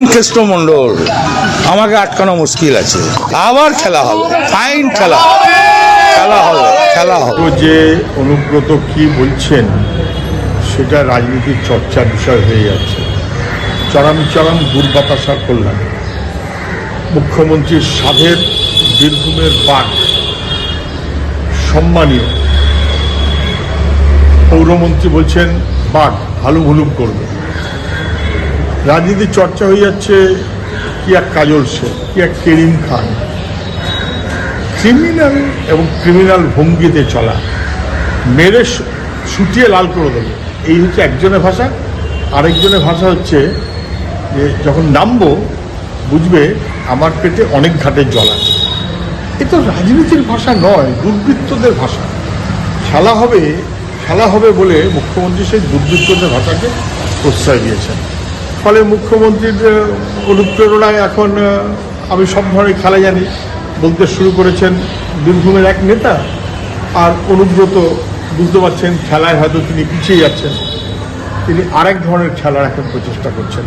কৃষ্ণ আমাকে আটকানো মুশকিল আছে। আবার খেলা হবে, ফাইন খেলা খেলা হবে খেলা হবে। যে অনুব্রত কি বলছেন, সেটা রাজনীতির চর্চার বিষয় হয়ে যাচ্ছে। চরম চরম দুর্বাতাসা করলেন মুখ্যমন্ত্রীর সাধের বীরভূমের বাঘ। সম্মানীয়। পৌরমন্ত্রী বলছেন, বাঘ ভালু ভুলুম করবে। রাজনীতির চর্চা হয়ে যাচ্ছে, কি এক কাজল সে, কি এক কেরিম খান। ক্রিমিনাল এবং ক্রিমিনাল ভঙ্গিতে চলা। মেরে শুটিয়ে লাল করে দেবে। এই হচ্ছে একজনের ভাষা। আরেকজনের ভাষা হচ্ছে যে যখন নামবো, বুঝবে আমার পেটে অনেক ঘাটের জল আছে। এ তো রাজনীতির ভাষা নয়, দুর্বৃত্তদের ভাষা। খেলা হবে খেলা হবে বলে মুখ্যমন্ত্রী সেই দুর্বৃত্তদের ভাষাকে প্রশ্রয় দিয়েছেন। ফলে মুখ্যমন্ত্রীর অনুপ্রেরণায় এখন আমি সব ধরনের খেলা জানি। বলতে শুরু করেছেন বীরভূমের এক নেতা আর অনুব্রত বুঝতে পারছেন খেলায় হয়তো তিনি পিছিয়ে যাচ্ছেন। তিনি আরেক ধরনের খেলার এখন প্রচেষ্টা করছেন।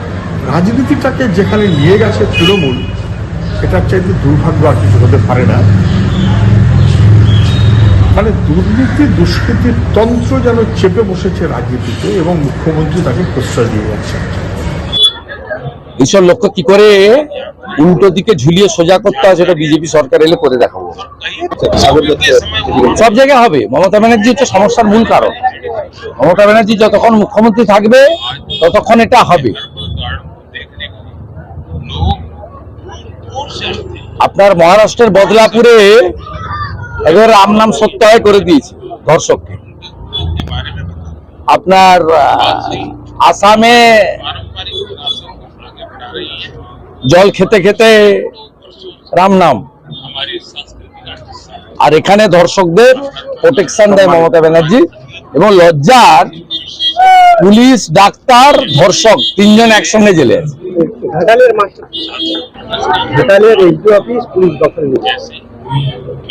রাজনীতিটাকে যেখানে নিয়ে গেছে তৃণমূল, এটার চাইতে দুর্ভাগ্য আর কিছু হতে পারে না। মানে দুর্নীতি, দুষ্কৃতির তন্ত্র যেন চেপে বসেছে রাজনীতিতে এবং মুখ্যমন্ত্রী তাকে প্রশ্রয় দিয়ে যাচ্ছেন। এইসব লক্ষ্য কি করে উল্টো দিকে ঝুলিয়ে সোজা করতে হয় সেটা বিজেপি সরকার এলে করে দেখাবো। সব জায়গায় হবে। মমতা ব্যানার্জি হচ্ছে সমস্যার মূল কারণ। মমতা ব্যানার্জি যতক্ষণ মুখ্যমন্ত্রী থাকবে, ততক্ষণ এটা হবে। আপনার মহারাষ্ট্রের বদলাপুরে এবার রাম নাম সত্যায় করে দিয়েছে ধর্ষককে। আপনার আসামে জল খেতে খেতে রাম নাম। আর এখানে দর্শকদের প্রোটেকশন দেয় মমতা ব্যানার্জি এবং লজ্জার পুলিশ ডাক্তার ধর্ষক তিনজন একসঙ্গে জেলে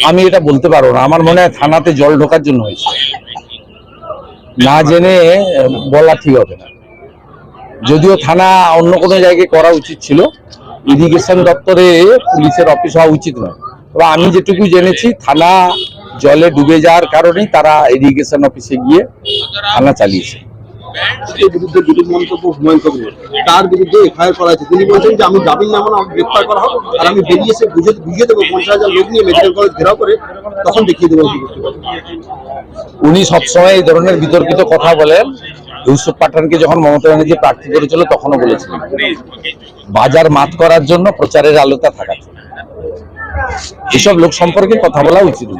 আমি এটা বলতে পারব না। আমার মনে হয় থানাতে জল ঢোকার জন্য হয়েছে। না জেনে বলা ঠিক হবে না। যদিও থানা অন্য কোনো জায়গায় করা উচিত ছিল ইরিগেশন দপ্তরে পুলিশের অফিস হওয়া উচিত নয়। তবে আমি যেটুকু জেনেছি থানা জলে ডুবে যাওয়ার কারণেই তারা ইরিগেশন অফিসে গিয়ে থানা চালিয়েছে। বিরুদ্ধে বিরোধ মন্তব্য হুমায়ুন কবির তার বিরুদ্ধে এফআইআর করা হয়েছে। তিনি বলছেন যে আমি জামিন নামানো আমাকে গ্রেফতার করা হোক আর আমি বেরিয়ে এসে বুঝে বুঝিয়ে দেবো পঞ্চাশ হাজার লোক নিয়ে মেডিকেল কলেজ ঘেরাও করে তখন দেখিয়ে দেবো। উনি সবসময় এই ধরনের বিতর্কিত কথা বলেন। ইউসুফ পাঠানকে যখন মমতা ব্যানার্জি প্রার্থী করেছিল, তখনও বলেছিলেন বাজার মাত করার জন্য প্রচারের আলোতা থাকা এসব লোক সম্পর্কে কথা বলা উচিত